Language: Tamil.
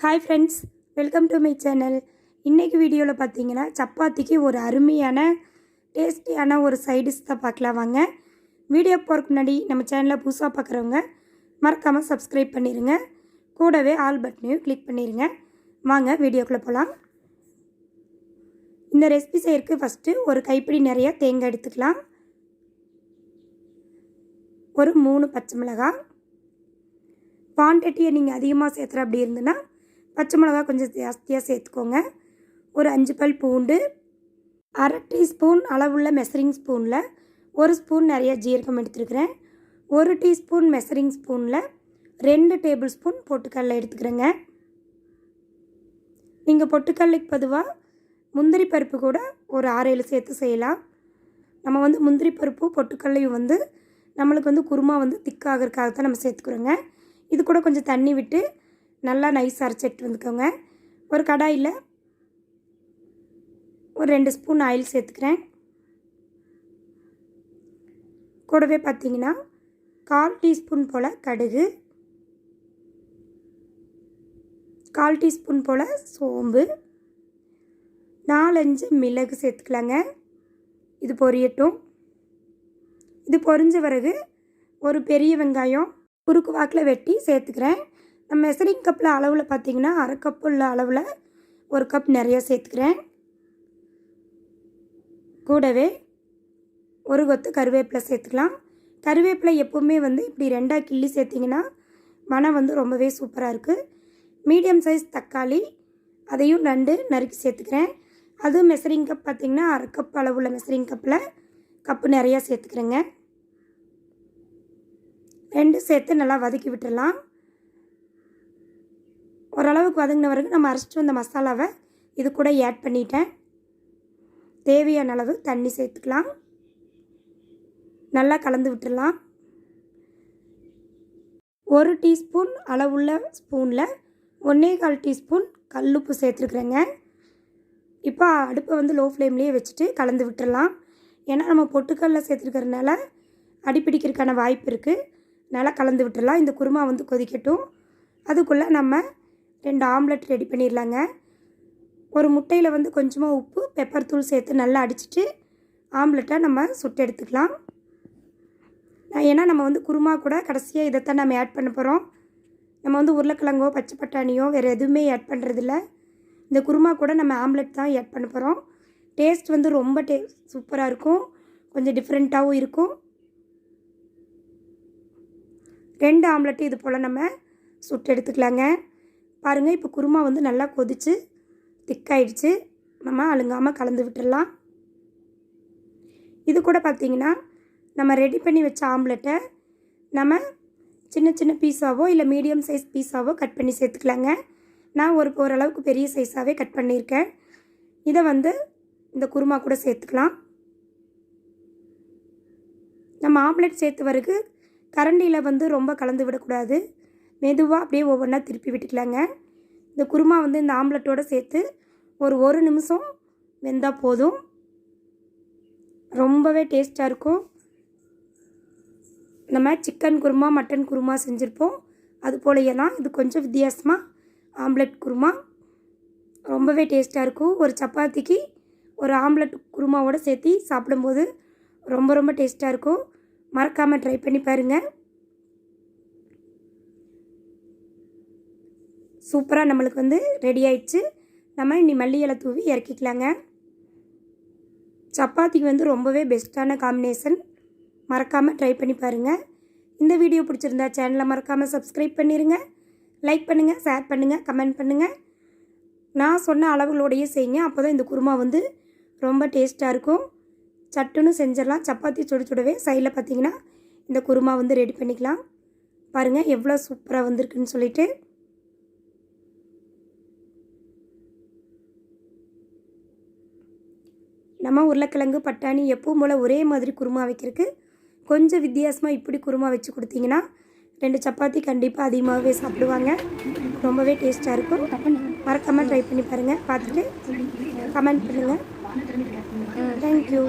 Hi friends welcome to my channel இன்றைக்கி வீடியோவில் பார்த்தீங்கன்னா சப்பாத்திக்கு ஒரு அருமையான டேஸ்டியான ஒரு சைடிஷ் தான் பார்க்கலாம் வாங்க. வீடியோ போகிறதுக்கு முன்னாடி நம்ம சேனலை புதுசாக பார்க்குறவங்க மறக்காமல் சப்ஸ்கிரைப் பண்ணிடுங்க கூடவே ஆல் பட்டனையும் கிளிக் பண்ணிடுங்க வாங்க வீடியோக்குள்ளே போகலாம் இந்த ரெசிபி செய்யறதுக்கு ஃபஸ்ட்டு ஒரு கைப்பிடி நிறையா தேங்காய் எடுத்துக்கலாம். ஒரு மூணு பச்சை மிளகாய். குவான்டிட்டியை நீங்கள் அதிகமாக சேர்த்துற அப்படி இருந்துன்னா பச்சை மிளகா கொஞ்சம் ஜாஸ்தியாக சேர்த்துக்கோங்க. ஒரு அஞ்சு பல் பூண்டு அரை டீஸ்பூன் அளவுள்ள மெசரிங் ஸ்பூனில் ஒரு ஸ்பூன் நிறைய ஜீரகம் எடுத்துருக்கிறேன். ஒரு டீஸ்பூன் மெசரிங் ஸ்பூனில் ரெண்டு டேபிள் ஸ்பூன் பொட்டுக்கடலை எடுத்துக்கிறேங்க. நீங்கள் பொட்டுக்கடலைக்கு பொதுவாக முந்திரி பருப்பு கூட ஒரு ஆறு ஏழு சேர்த்து செய்யலாம். நம்ம வந்து முந்திரி பருப்பு பொட்டுக்கடலையும் வந்து நம்மளுக்கு வந்து குருமா வந்து திக்காகிறதுக்காக தான் நம்ம சேர்த்துக்கிறோங்க. இது கூட கொஞ்சம் தண்ணி விட்டு நல்லா நைஸ் அரைச்சிட்டு வந்துக்கோங்க. ஒரு கடாயில் ஒரு ரெண்டு ஸ்பூன் ஆயில் சேர்த்துக்கிறேன். கூடவே பார்த்தீங்கன்னா கால் டீஸ்பூன் போல் கடுகு கால் டீஸ்பூன் போல் சோம்பு நாலஞ்சு மிளகு சேர்த்துக்கலாங்க. இது பொரியட்டும். இது பொரிஞ்ச பிறகு ஒரு பெரிய வெங்காயம் குறுக்கு வாக்கில் வெட்டி சேர்த்துக்கிறேன். நம்ம மெசரிங் கப்பில் அளவில் பார்த்தீங்கன்னா அரை கப்பு உள்ள அளவில் ஒரு கப் நிறைய சேர்த்துக்கிறேன். கூடவே ஒரு கொத்து கருவேப்பிலை சேர்த்துக்கலாம். கருவேப்பிலை எப்போவுமே வந்து இப்படி ரெண்டாக கிள்ளி சேர்த்திங்கன்னா மனம் வந்து ரொம்பவே சூப்பராக இருக்குது மீடியம் சைஸ் தக்காளி அதையும் நண்டு நறுக்கி சேர்த்துக்கிறேன். அதுவும் மெசரிங் கப் பார்த்திங்கன்னா அரை கப் அளவுள்ள மெசரிங் கப்பில் கப்பு நிறையா சேர்த்துக்கிறேங்க. ரெண்டும் சேர்த்து நல்லா வதக்கி விட்டுடலாம் ஓரளவுக்கு வதங்கின வரைக்கும் நம்ம அரைச்சிட்டு வந்த மசாலாவை இது கூட ஆட் பண்ணிட்டேன். தேவையான அளவு தண்ணி சேர்த்துக்கலாம். நல்லா கலந்து விட்டுடலாம். ஒரு டீஸ்பூன் அளவுள்ள ஸ்பூனில் ஒன்றே கால் டீஸ்பூன் கல்லுப்பு சேர்த்துருக்குறேங்க. இப்போ அடுப்பை வந்து லோ ஃப்ளேம்லேயே வச்சுட்டு கலந்து விட்டுடலாம். ஏன்னா நம்ம பொட்டுக்கல்ல சேர்த்துருக்கறனால அடிப்பிடிக்கிறதுக்கான வாய்ப்பு இருக்குது நல்லா கலந்து விட்டுடலாம். இந்த குருமா வந்து கொதிக்கட்டும். அதுக்குள்ளே நம்ம ரெண்டு ஆம்லெட் ரெடி பண்ணிடலாங்க. ஒரு முட்டையில் வந்து கொஞ்சமாக உப்பு பெப்பர் தூள் சேர்த்து நல்லா அடிச்சிட்டு ஆம்லெட்டை நம்ம சுட்டு எடுத்துக்கலாம். ஏன்னா நம்ம வந்து குருமா கூட கடைசியாக இதைத்தான் நம்ம ஆட் பண்ண போகிறோம் நம்ம வந்து உருளைக்கிழங்கோ பச்சை பட்டாணியோ வேறு எதுவுமே ஆட் பண்ணுறதில்ல இந்த குருமா கூட நம்ம ஆம்லெட் தான் ஆட் பண்ண போகிறோம் டேஸ்ட் வந்து ரொம்ப டே சூப்பராக இருக்கும். கொஞ்சம் டிஃப்ரெண்ட்டாகவும் இருக்கும். ரெண்டு ஆம்லெட்டு இது போல் நம்ம சுட்டு எடுத்துக்கலாங்க. பாருங்கள் இப்போ குருமா வந்து நல்லா கொதித்து திக்காயிடுச்சு. நம்ம அழுங்காமல் கலந்து விட்டுடலாம் இது கூட பார்த்திங்கன்னா நம்ம ரெடி பண்ணி வச்ச ஆம்லெட்டை நம்ம சின்ன சின்ன பீஸாவோ இல்லை மீடியம் சைஸ் பீஸாவோ கட் பண்ணி சேர்த்துக்கலாங்க. நான் ஒரு ஓரளவுக்கு பெரிய சைஸாகவே கட் பண்ணியிருக்கேன். இதை வந்து இந்த குருமா கூட சேர்த்துக்கலாம். நம்ம ஆம்லெட் சேர்த்து வரைக்கு கரண்டியில் வந்து ரொம்ப கலந்து விடக்கூடாது. மெதுவாக அப்படியே ஒவ்வொன்றா திருப்பி விட்டுக்கலாங்க. இந்த குருமா வந்து இந்த ஆம்லெட்டோடு சேர்த்து ஒரு ஒரு நிமிஷம் வெந்தால் போதும். ரொம்பவே டேஸ்ட்டாக இருக்கும். நம்ம சிக்கன் குருமா மட்டன் குருமா செஞ்சுருப்போம். அது போலயே தான் இது கொஞ்சம் வித்தியாசமாக ஆம்லெட் குருமா. ரொம்பவே டேஸ்ட்டாக இருக்கும். ஒரு சப்பாத்திக்கு ஒரு ஆம்லெட் குருமாவோடு சேர்த்து சாப்பிடும்போது ரொம்ப ரொம்ப டேஸ்ட்டாக இருக்கும். மறக்காமல் ட்ரை பண்ணி பாருங்கள் சூப்பராக நம்மளுக்கு வந்து ரெடி ஆயிடுச்சு. நம்ம இனி மல்லி இலை தூவி இறக்கிக்கலாங்க. சப்பாத்திக்கு வந்து ரொம்பவே பெஸ்ட்டான காம்பினேஷன் மறக்காமல் ட்ரை பண்ணி பாருங்கள் இந்த வீடியோ பிடிச்சிருந்தா சேனலை மறக்காமல் சப்ஸ்கிரைப் பண்ணிடுங்க லைக் பண்ணுங்கள் ஷேர் பண்ணுங்கள் கமெண்ட் பண்ணுங்கள் நான் சொன்ன அளவுகளோடையே செய்யுங்க. அப்போ தான் இந்த குருமா வந்து ரொம்ப டேஸ்ட்டாக இருக்கும். சட்டுன்னு செஞ்சிடலாம். சப்பாத்தி சுட சுடவே சைடில் பார்த்தீங்கன்னா இந்த குருமா வந்து ரெடி பண்ணிக்கலாம். பாருங்கள் எவ்வளோ சூப்பராக வந்திருக்குன்னு சொல்லிவிட்டு நம்ம உருளைக்கிழங்கு பட்டாணி எப்பவும் போல் ஒரே மாதிரி குருமா வைக்கிறதுக்கு கொஞ்சம் வித்தியாசமாக இப்படி குருமா வச்சு கொடுத்தீங்கன்னா ரெண்டு சப்பாத்தி கண்டிப்பாக அதிகமாகவே சாப்பிடுவாங்க. ரொம்பவே டேஸ்ட்டாக இருக்கும். மறக்காமல் ட்ரை பண்ணி பாருங்கள் பார்த்துட்டு கமெண்ட் பண்ணுங்கள் தேங்க்யூ